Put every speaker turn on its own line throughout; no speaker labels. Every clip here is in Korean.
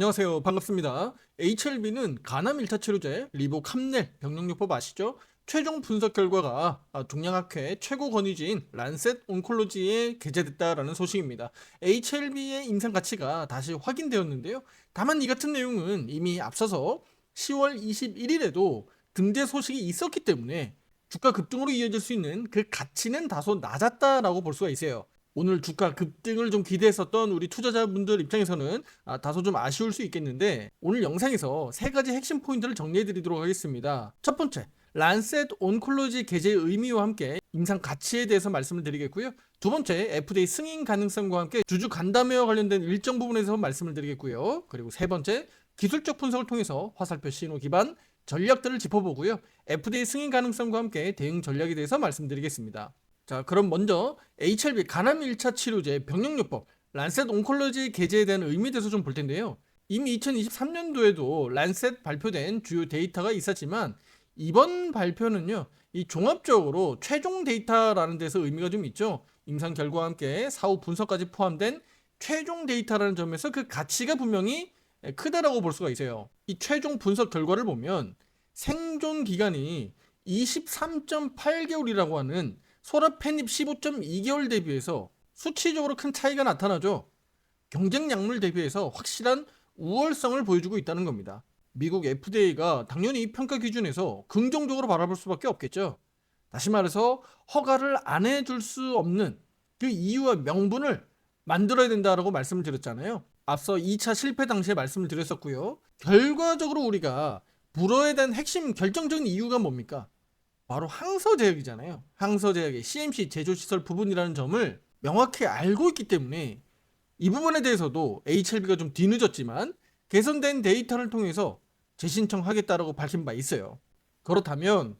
안녕하세요. 반갑습니다. HLB는 간암 1차 치료제 리보캄넬 병력요법 아시죠? 최종 분석 결과가 아, 동양학회 최고 권위지인 란셋 온콜로지에 게재됐다라는 소식입니다. HLB의 임상 가치가 다시 확인되었는데요. 다만 이 같은 내용은 이미 앞서서 10월 21일에도 등재 소식이 있었기 때문에 주가 급등으로 이어질 수 있는 그 가치는 다소 낮았다라고 볼 수가 있어요. 오늘 주가 급등을 좀 기대했었던 우리 투자자분들 입장에서는 아, 다소 좀 아쉬울 수 있겠는데 오늘 영상에서 세 가지 핵심 포인트를 정리해 드리도록 하겠습니다. 첫 번째, 란셋 온콜로지 게재의 의미와 함께 임상 가치에 대해서 말씀을 드리겠고요. 두 번째, FDA 승인 가능성과 함께 주주 간담회와 관련된 일정 부분에서 말씀을 드리겠고요. 그리고 세 번째, 기술적 분석을 통해서 화살표 신호 기반 전략들을 짚어보고요. FDA 승인 가능성과 함께 대응 전략에 대해서 말씀드리겠습니다. 자, 그럼 먼저 HLB 간암 1차 치료제 병력요법 란셋 온콜로지 게재에 대한 의미에 대해서 좀 볼 텐데요. 이미 2023년도에도 란셋 발표된 주요 데이터가 있었지만 이번 발표는요. 이 종합적으로 최종 데이터라는 데서 의미가 좀 있죠. 임상 결과와 함께 사후 분석까지 포함된 최종 데이터라는 점에서 그 가치가 분명히 크다라고 볼 수가 있어요. 이 최종 분석 결과를 보면 생존 기간이 23.8개월이라고 하는 소라 펜입 15.2개월 대비해서 수치적으로 큰 차이가 나타나죠. 경쟁 약물 대비해서 확실한 우월성을 보여주고 있다는 겁니다. 미국 FDA가 당연히 이 평가 기준에서 긍정적으로 바라볼 수밖에 없겠죠. 다시 말해서 허가를 안 해줄 수 없는 그 이유와 명분을 만들어야 된다라고 말씀을 드렸잖아요. 앞서 2차 실패 당시에 말씀을 드렸었고요. 결과적으로 우리가 불어에 대한 핵심 결정적인 이유가 뭡니까? 바로 항서 제약이잖아요. 항서 제약의 CMC 제조 시설 부분이라는 점을 명확히 알고 있기 때문에 이 부분에 대해서도 HLB가 좀 뒤늦었지만 개선된 데이터를 통해서 재신청하겠다라고 밝힌 바 있어요. 그렇다면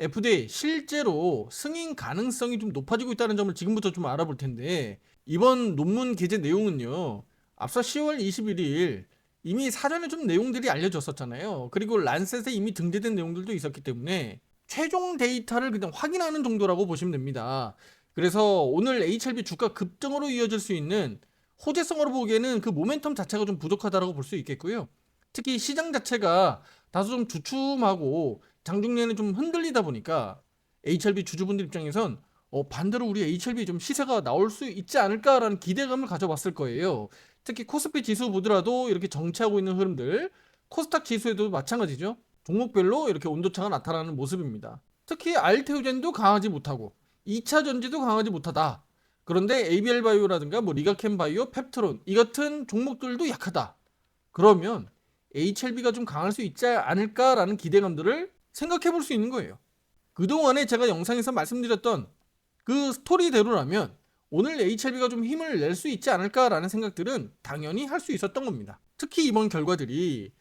FDA 실제로 승인 가능성이 좀 높아지고 있다는 점을 지금부터 좀 알아볼 텐데 이번 논문 게재 내용은요. 앞서 10월 21일 이미 사전에 좀 내용들이 알려졌었잖아요. 그리고 란셋에 이미 등재된 내용들도 있었기 때문에 최종 데이터를 그냥 확인하는 정도라고 보시면 됩니다. 그래서 오늘 HLB 주가 급등으로 이어질 수 있는 호재성으로 보기에는 그 모멘텀 자체가 좀 부족하다라고 볼 수 있겠고요. 특히 시장 자체가 다소 좀 주춤하고 장중내는 좀 흔들리다 보니까 HLB 주주분들 입장에선 어, 반대로 우리 HLB 좀 시세가 나올 수 있지 않을까라는 기대감을 가져봤을 거예요. 특히 코스피 지수 보더라도 이렇게 정체하고 있는 흐름들, 코스닥 지수에도 마찬가지죠. 종목별로 이렇게 온도차가 나타나는 모습입니다. 특히 알테오젠도 강하지 못하고 2차 전지도 강하지 못하다. 그런데 ABL 바이오라든가 뭐 리가캠 바이오, 펩트론 이 같은 종목들도 약하다. 그러면 HLB가 좀 강할 수 있지 않을까라는 기대감들을 생각해 볼 수 있는 거예요. 그동안에 제가 영상에서 말씀드렸던 그 스토리대로라면 오늘 HLB가 좀 힘을 낼 수 있지 않을까라는 생각들은 당연히 할 수 있었던 겁니다. 특히 이번 결과들이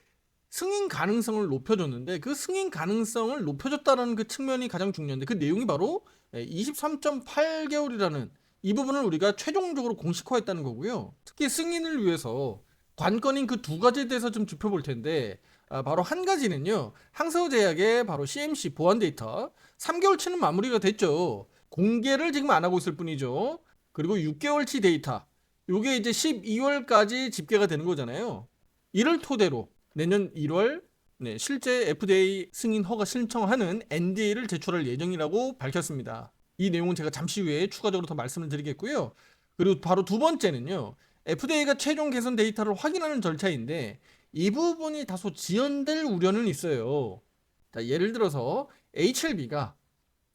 승인 가능성을 높여줬는데 그 승인 가능성을 높여줬다는 그 측면이 가장 중요한데 그 내용이 바로 23.8개월이라는 이 부분을 우리가 최종적으로 공식화했다는 거고요. 특히 승인을 위해서 관건인 그 두 가지에 대해서 좀 짚어볼 텐데 아, 바로 한 가지는요. 항서제약의 바로 CMC 보안 데이터 3개월치는 마무리가 됐죠. 공개를 지금 안 하고 있을 뿐이죠. 그리고 6개월치 데이터 요게 이제 12월까지 집계가 되는 거잖아요. 이를 토대로 내년 1월 네, 실제 FDA 승인 허가 신청하는 NDA를 제출할 예정이라고 밝혔습니다. 이 내용은 제가 잠시 후에 추가적으로 더 말씀을 드리겠고요. 그리고 바로 두 번째는요. FDA가 최종 개선 데이터를 확인하는 절차인데 이 부분이 다소 지연될 우려는 있어요. 자, 예를 들어서 HLB가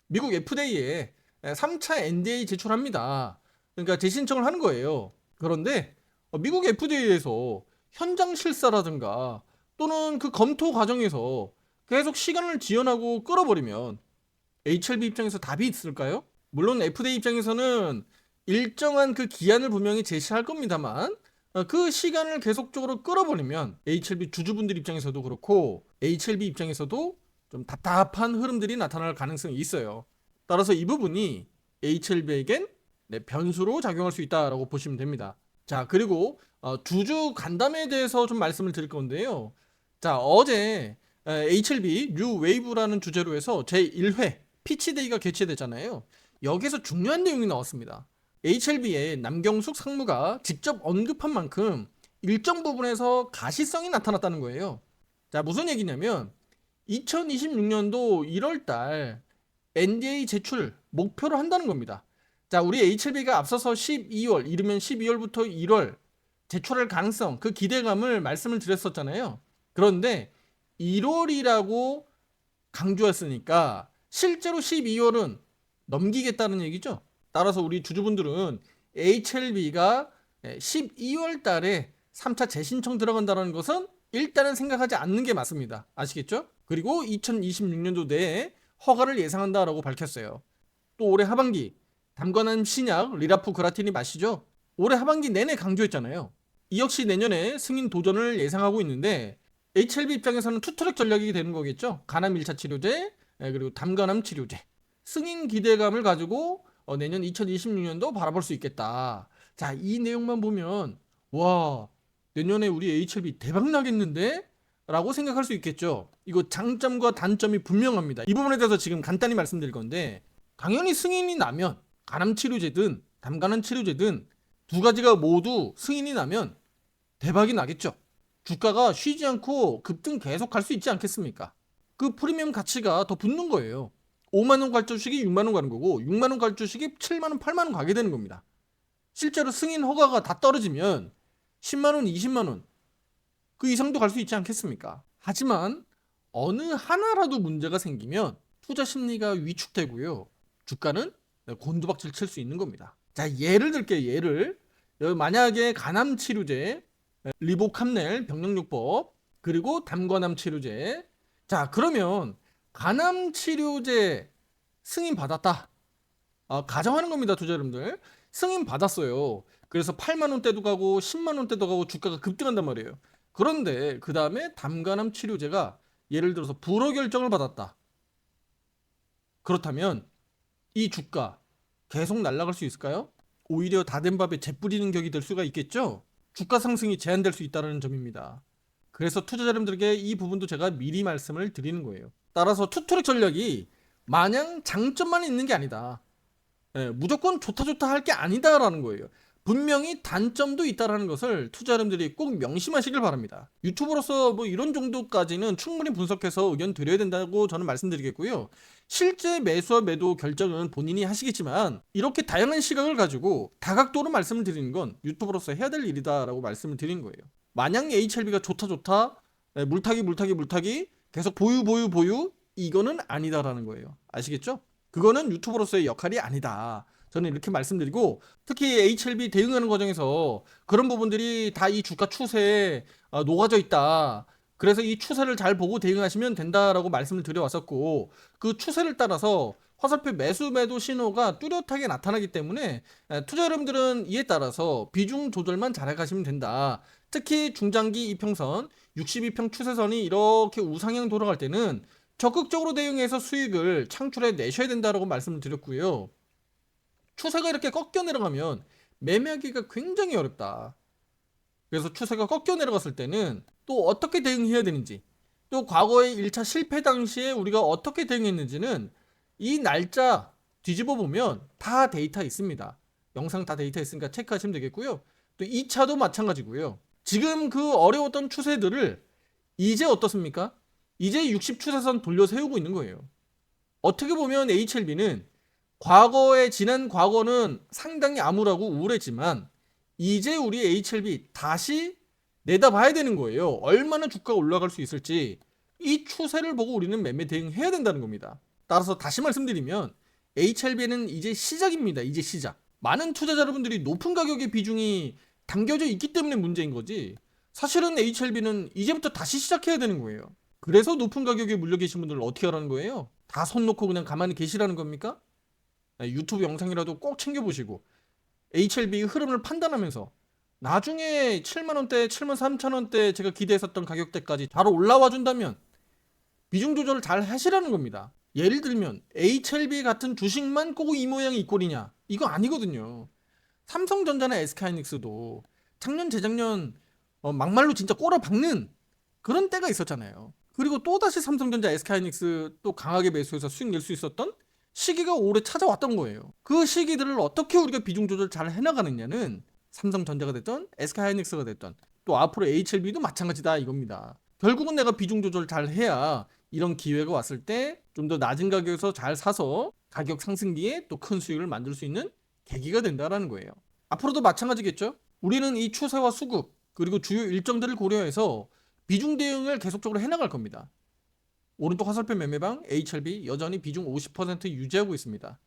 미국 FDA에 3차 NDA 제출합니다. 그러니까 재신청을 하는 거예요. 그런데 미국 FDA에서 현장 실사라든가 또는 그 검토 과정에서 계속 시간을 지연하고 끌어버리면 HLB 입장에서 답이 있을까요? 물론 FDA 입장에서는 일정한 그 기한을 분명히 제시할 겁니다만 어, 그 시간을 계속적으로 끌어버리면 HLB 주주분들 입장에서도 그렇고 HLB 입장에서도 좀 답답한 흐름들이 나타날 가능성이 있어요. 따라서 이 부분이 HLB에겐 네, 변수로 작용할 수 있다라고 보시면 됩니다. 자 그리고 어, 주주 간담회에 대해서 좀 말씀을 드릴 건데요. 자 어제 HLB 뉴 웨이브라는 주제로 해서 제 1회 피치데이가 개최됐잖아요. 여기서 중요한 내용이 나왔습니다. HLB의 남경숙 상무가 직접 언급한 만큼 일정 부분에서 가시성이 나타났다는 거예요. 자, 무슨 얘기냐면 2026년도 1월 달 NDA 제출 목표로 한다는 겁니다. 자, 우리 HLB가 앞서서 12월, 이르면 12월부터 1월 제출할 가능성, 그 기대감을 말씀을 드렸었잖아요. 그런데 1월이라고 강조했으니까 실제로 12월은 넘기겠다는 얘기죠. 따라서 우리 주주분들은 HLB가 12월 달에 3차 재신청 들어간다는 것은 일단은 생각하지 않는 게 맞습니다. 아시겠죠? 그리고 2026년도 내에 허가를 예상한다라고 밝혔어요. 또 올해 하반기 담관한 신약 리라프 그라틴이 마시죠. 올해 하반기 내내 강조했잖아요. 이 역시 내년에 승인 도전을 예상하고 있는데 HLB 입장에서는 투트랙 전략이 되는 거겠죠. 간암 1차 치료제 예, 그리고 담간암 치료제 승인 기대감을 가지고 어, 내년 2026년도 바라볼 수 있겠다. 자, 이 내용만 보면 와 내년에 우리 HLB 대박 나겠는데? 라고 생각할 수 있겠죠. 이거 장점과 단점이 분명합니다. 이 부분에 대해서 지금 간단히 말씀드릴 건데 당연히 승인이 나면 간암 치료제든 담간암 치료제든 두 가지가 모두 승인이 나면 대박이 나겠죠. 주가가 쉬지 않고 급등 계속 갈수 있지 않겠습니까? 그 프리미엄 가치가 더 붙는 거예요. 5만 원 갈 주식이 6만 원 가는 거고 6만 원 갈 주식이 7만 원, 8만 원 가게 되는 겁니다. 실제로 승인 허가가 다 떨어지면 10만 원, 20만 원 그 이상도 갈 수 있지 않겠습니까? 하지만 어느 하나라도 문제가 생기면 투자 심리가 위축되고요. 주가는 곤두박질 칠 수 있는 겁니다. 자, 예를 들게요. 예를 만약에 간암 치료제 리보캄넬 병력요법 그리고 담관암 치료제 자, 그러면 간암 치료제 승인 받았다. 아, 가정하는 겁니다, 투자 여러분들. 승인 받았어요. 그래서 8만 원대도 가고 10만 원대도 가고 주가가 급등한단 말이에요. 그런데 그 다음에 담간암 치료제가 예를 들어서 불허 결정을 받았다. 그렇다면 이 주가 계속 날아갈 수 있을까요? 오히려 다된 밥에 재 뿌리는 격이 될 수가 있겠죠? 주가 상승이 제한될 수 있다는 점입니다. 그래서 투자자 여러분들에게 이 부분도 제가 미리 말씀을 드리는 거예요. 따라서 투트랙 전략이 마냥 장점만 있는 게 아니다. 예, 무조건 좋다 좋다 할 게 아니다라는 거예요. 분명히 단점도 있다라는 것을 투자자분들이 꼭 명심하시길 바랍니다. 유튜브로서 뭐 이런 정도까지는 충분히 분석해서 의견 드려야 된다고 저는 말씀드리겠고요. 실제 매수와 매도 결정은 본인이 하시겠지만 이렇게 다양한 시각을 가지고 다각도로 말씀을 드리는 건 유튜브로서 해야 될 일이다라고 말씀을 드린 거예요. 마냥 HLB가 좋다 좋다 네, 물타기 물타기 물타기 계속 보유 보유 보유 이거는 아니다라는 거예요. 아시겠죠? 그거는 유튜버로서의 역할이 아니다. 저는 이렇게 말씀드리고 특히 HLB 대응하는 과정에서 그런 부분들이 다 이 주가 추세에 어, 녹아져 있다. 그래서 이 추세를 잘 보고 대응하시면 된다라고 말씀을 드려왔었고 그 추세를 따라서 화살표 매수 매도 신호가 뚜렷하게 나타나기 때문에 에, 투자 여러분들은 이에 따라서 비중 조절만 잘 해가시면 된다. 특히 중장기 이평선 62평 추세선이 이렇게 우상향 돌아갈 때는 적극적으로 대응해서 수익을 창출해 내셔야 된다라고 말씀을 드렸고요. 추세가 이렇게 꺾여 내려가면 매매하기가 굉장히 어렵다. 그래서 추세가 꺾여 내려갔을 때는 또 어떻게 대응해야 되는지, 또 과거의 1차 실패 당시에 우리가 어떻게 대응했는지는 이 날짜 뒤집어 보면 다 데이터 있습니다. 영상 다 데이터 있으니까 체크하시면 되겠고요. 또 2차도 마찬가지고요. 지금 그 어려웠던 추세들을 이제 어떻습니까? 이제 60 추세선 돌려 세우고 있는 거예요. 어떻게 보면 HLB는 과거의 지난 과거는 상당히 암울하고 우울했지만 이제 우리 HLB 다시 내다봐야 되는 거예요. 얼마나 주가가 올라갈 수 있을지 이 추세를 보고 우리는 매매 대응해야 된다는 겁니다. 따라서 다시 말씀드리면 HLB는 이제 시작입니다. 이제 시작. 많은 투자자 여러분들이 높은 가격의 비중이 담겨져 있기 때문에 문제인 거지. 사실은 HLB는 이제부터 다시 시작해야 되는 거예요. 그래서 높은 가격에 물려 계신 분들을 어떻게 하라는 거예요? 다 손 놓고 그냥 가만히 계시라는 겁니까? 네, 유튜브 영상이라도 꼭 챙겨보시고 HLB 흐름을 판단하면서 나중에 7만원대, 7만 3천원대 제가 기대했었던 가격대까지 잘 올라와 준다면 비중 조절을 잘 하시라는 겁니다. 예를 들면 HLB 같은 주식만 꼭 이 모양이 이 꼴이냐? 이거 아니거든요. 삼성전자나 SK하이닉스도 작년 재작년 어, 막말로 진짜 꼬라 박는 그런 때가 있었잖아요. 그리고 또다시 삼성전자 SK하이닉스 또 강하게 매수해서 수익 낼 수 있었던 시기가 오래 찾아왔던 거예요. 그 시기들을 어떻게 우리가 비중 조절 잘 해나가느냐는 삼성전자가 됐던 SK하이닉스가 됐던 또 앞으로 HLB도 마찬가지다 이겁니다. 결국은 내가 비중 조절 잘 해야 이런 기회가 왔을 때 좀 더 낮은 가격에서 잘 사서 가격 상승기에 또 큰 수익을 만들 수 있는 계기가 된다라는 거예요. 앞으로도 마찬가지겠죠? 우리는 이 추세와 수급 그리고 주요 일정들을 고려해서 비중 대응을 계속적으로 해나갈 겁니다. 오른쪽 화살표 매매방 HLB 여전히 비중 50% 유지하고 있습니다.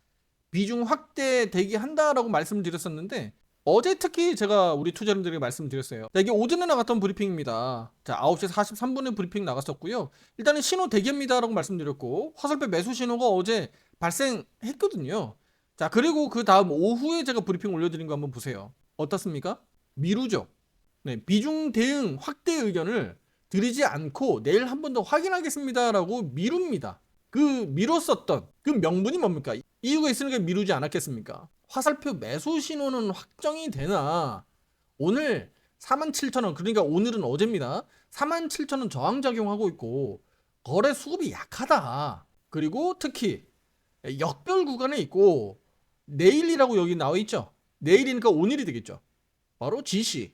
비중 확대 대기한다라고 말씀을 드렸었는데 어제 특히 제가 우리 투자자분들에게 말씀드렸어요. 자, 이게 오전에 나갔던 브리핑입니다. 자, 9시 43분에 브리핑 나갔었고요. 일단은 신호 대기입니다라고 말씀드렸고 화살표 매수 신호가 어제 발생했거든요. 자, 그리고 그 다음 오후에 제가 브리핑 올려드린 거 한번 보세요. 어떻습니까? 미루죠. 네, 비중 대응 확대 의견을 드리지 않고 내일 한 번 더 확인하겠습니다라고 미룹니다. 그 미뤘었던 그 명분이 뭡니까? 이유가 있으니까 미루지 않았겠습니까? 화살표 매수 신호는 확정이 되나 오늘 47,000원 그러니까 오늘은 어제입니다. 47,000원 저항 작용하고 있고 거래 수급이 약하다. 그리고 특히 역별 구간에 있고 내일이라고 여기 나와 있죠. 내일이니까 오늘이 되겠죠. 바로 GC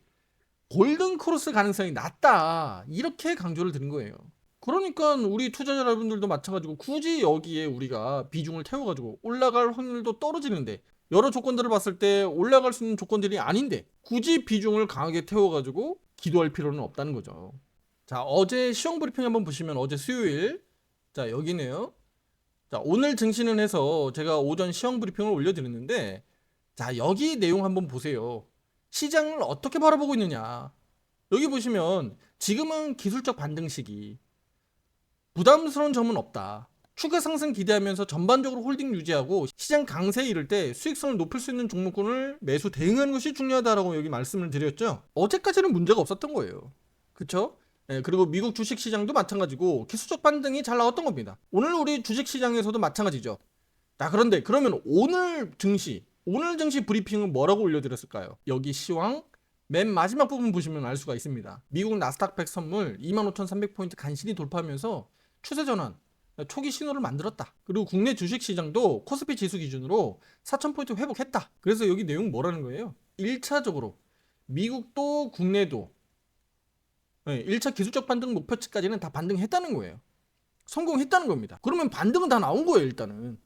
골든 크로스 가능성이 낮다. 이렇게 강조를 드린 거예요. 그러니까 우리 투자자 여러분들도 마찬가지고 굳이 여기에 우리가 비중을 태워가지고 올라갈 확률도 떨어지는데 여러 조건들을 봤을 때 올라갈 수 있는 조건들이 아닌데 굳이 비중을 강하게 태워가지고 기도할 필요는 없다는 거죠. 자 어제 시황 브리핑 한번 보시면 어제 수요일 자 여기네요. 자 오늘 증시는 해서 제가 오전 시황 브리핑을 올려드렸는데 자 여기 내용 한번 보세요. 시장을 어떻게 바라보고 있느냐. 여기 보시면 지금은 기술적 반등 시기. 부담스러운 점은 없다. 추가 상승 기대하면서 전반적으로 홀딩 유지하고 시장 강세 이를 때 수익성을 높일 수 있는 종목군을 매수 대응하는 것이 중요하다라고 여기 말씀을 드렸죠. 어제까지는 문제가 없었던 거예요. 그쵸? 예, 그리고 미국 주식 시장도 마찬가지고 기술적 반등이 잘 나왔던 겁니다. 오늘 우리 주식 시장에서도 마찬가지죠. 자, 그런데 그러면 오늘 증시, 오늘 증시 브리핑은 뭐라고 올려드렸을까요? 여기 시황 맨 마지막 부분 보시면 알 수가 있습니다. 미국 나스닥 100 선물 25,300포인트 간신히 돌파하면서 추세 전환, 초기 신호를 만들었다. 그리고 국내 주식 시장도 코스피 지수 기준으로 4,000포인트 회복했다. 그래서 여기 내용 뭐라는 거예요? 1차적으로 미국도 국내도 네, 1차 기술적 반등 목표치까지는 다 반등했다는 거예요. 성공했다는 겁니다. 그러면 반등은 다 나온 거예요, 일단은.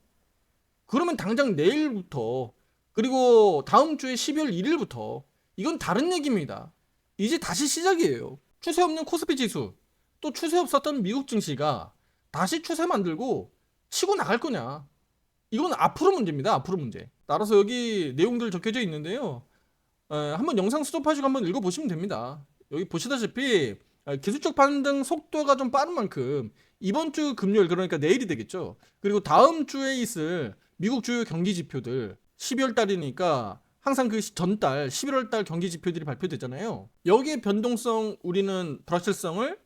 그러면 당장 내일부터 그리고 다음 주에 12월 1일부터 이건 다른 얘기입니다. 이제 다시 시작이에요. 추세 없는 코스피 지수, 또 추세 없었던 미국 증시가 다시 추세 만들고 치고 나갈 거냐. 이건 앞으로 문제입니다. 앞으로 문제. 따라서 여기 내용들 적혀져 있는데요. 에, 한번 영상 스톱하시고 한번 읽어보시면 됩니다. 여기 보시다시피 에, 기술적 반등 속도가 좀 빠른 만큼 이번 주 금요일 그러니까 내일이 되겠죠. 그리고 다음 주에 있을 미국 주요 경기 지표들 12월 달이니까 항상 그 전달 11월 달 경기 지표들이 발표되잖아요. 여기에 변동성 우리는 불확실성을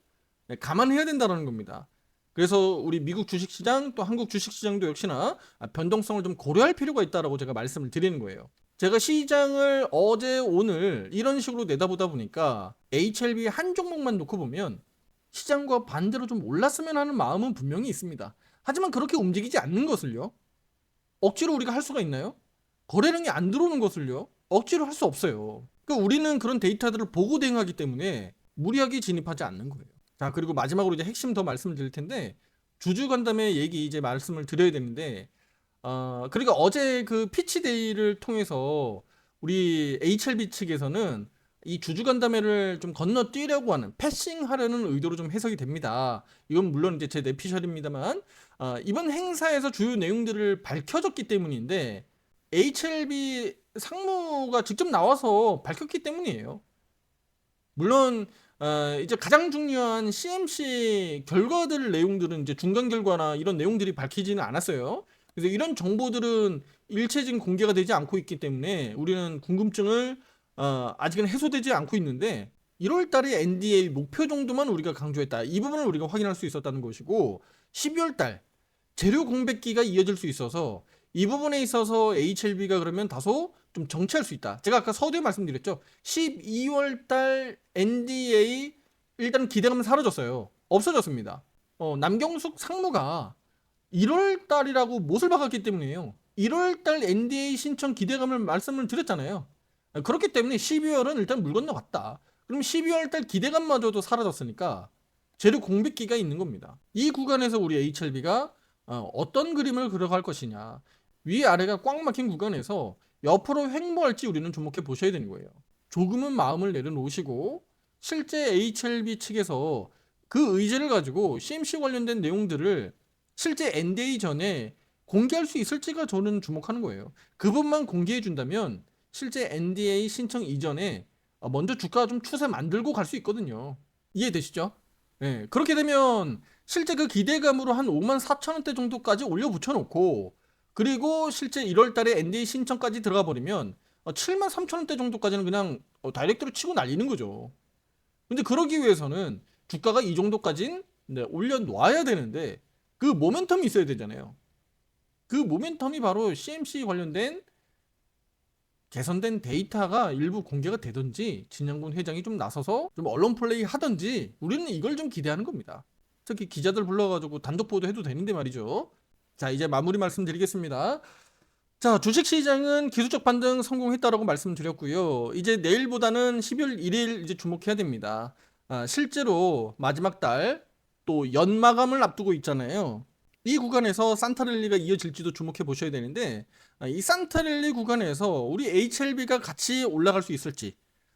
네, 감안해야 된다는 겁니다. 그래서 우리 미국 주식시장 또 한국 주식시장도 역시나 변동성을 좀 고려할 필요가 있다라고 제가 말씀을 드리는 거예요. 제가 시장을 어제 오늘 이런 식으로 내다보다 보니까 HLB 한 종목만 놓고 보면 시장과 반대로 좀 올랐으면 하는 마음은 분명히 있습니다. 하지만 그렇게 움직이지 않는 것을요. 억지로 우리가 할 수가 있나요? 거래량이 안 들어오는 것을요. 억지로 할 수 없어요. 그러니까 우리는 그런 데이터들을 보고 대응하기 때문에 무리하게 진입하지 않는 거예요. 자, 그리고 마지막으로 이제 핵심 더 말씀을 드릴 텐데 주주 간담회 얘기 이제 말씀을 드려야 되는데 어, 그러니까 어제 그 피치데이를 통해서 우리 HLB 측에서는 이 주주 간담회를 좀 건너뛰려고 하는 패싱하려는 의도로 좀 해석이 됩니다. 이건 물론 이제 제 내피셜입니다만 어, 이번 행사에서 주요 내용들을 밝혀졌기 때문인데 HLB 상무가 직접 나와서 밝혔기 때문이에요. 물론 어, 이제 가장 중요한 CMC 결과들 내용들은 이제 중간 결과나 이런 내용들이 밝히지는 않았어요. 그래서 이런 정보들은 일체적인 공개가 되지 않고 있기 때문에 우리는 궁금증을 어, 아직은 해소되지 않고 있는데 1월 달에 NDA 목표 정도만 우리가 강조했다. 이 부분을 우리가 확인할 수 있었다는 것이고 12월 달 재료 공백기가 이어질 수 있어서 이 부분에 있어서 HLB가 그러면 다소 좀 정체할 수 있다. 제가 아까 서두에 말씀드렸죠. 12월 달 NDA 일단 기대감은 사라졌어요. 없어졌습니다. 어, 남경숙 상무가 1월 달이라고 못을 박았기 때문이에요. 1월 달 NDA 신청 기대감을 말씀을 드렸잖아요. 그렇기 때문에 12월은 일단 물 건너갔다. 그럼 12월 달 기대감마저도 사라졌으니까 재료 공백기가 있는 겁니다. 이 구간에서 우리 HLB가 어떤 그림을 그려갈 것이냐. 위아래가 꽉 막힌 구간에서 옆으로 횡보할지 우리는 주목해 보셔야 되는 거예요. 조금은 마음을 내려놓으시고 실제 HLB 측에서 그 의지를 가지고 CMC 관련된 내용들을 실제 NDA 전에 공개할 수 있을지가 저는 주목하는 거예요. 그 부분만 공개해 준다면 실제 NDA 신청 이전에 어, 먼저 주가 좀 추세 만들고 갈 수 있거든요. 이해되시죠? 네, 그렇게 되면 실제 그 기대감으로 한 5만 4천 원대 정도까지 올려 붙여놓고 그리고 실제 1월 달에 NDA 신청까지 들어가 버리면 7만 3천 원대 정도까지는 그냥 어, 다이렉트로 치고 날리는 거죠. 근데 그러기 위해서는 주가가 이 정도까진 네, 올려놔야 되는데 그 모멘텀이 있어야 되잖아요. 그 모멘텀이 바로 CMC 관련된 개선된 데이터가 일부 공개가 되든지 진영군 회장이 좀 나서서 좀 언론 플레이 하든지 우리는 이걸 좀 기대하는 겁니다. 특히 기자들 불러가지고 단독 보도 해도 되는데 말이죠. 자 이제 마무리 말씀드리겠습니다. 자 주식 시장은 기술적 반등 성공했다라고 말씀드렸고요. 이제 내일보다는 12월 1일 이제 주목해야 됩니다. 아, 실제로 마지막 달 또 연마감을 앞두고 있잖아요. 이 구간에서 산타랠리가 이어질지도 주목해 보셔야 되는데 아, 이 산타랠리 구간에서 우리 HLB가 같이 올라갈 수 있을지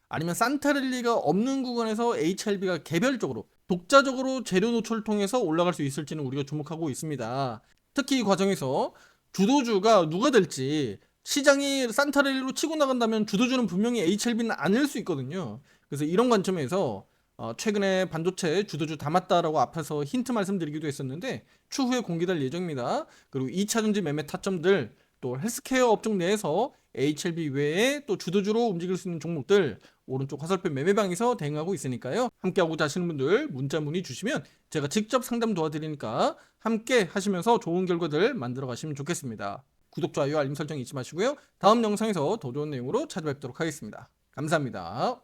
아니면 산타랠리가 없는 구간에서 HLB가 개별적으로 독자적으로 재료 노출을 통해서 올라갈 수 있을지는 우리가 주목하고 있습니다. 특히 이 과정에서 주도주가 누가 될지 시장이 산타랠리로 치고 나간다면 주도주는 분명히 HLB는 아닐 수 있거든요. 그래서 이런 관점에서 어, 최근에 반도체 주도주 담았다라고 앞에서 힌트 말씀드리기도 했었는데 추후에 공개될 예정입니다. 그리고 2차 전지 매매 타점들 또 헬스케어 업종 내에서 HLB 외에 또 주도주로 움직일 수 있는 종목들 오른쪽 화살표 매매방에서 대응하고 있으니까요. 함께하고자 하시는 분들 문자 문의 주시면 제가 직접 상담 도와드리니까 함께 하시면서 좋은 결과들 만들어 가시면 좋겠습니다. 구독, 좋아요, 알림 설정 잊지 마시고요. 다음 영상에서 더 좋은 내용으로 찾아뵙도록 하겠습니다. 감사합니다.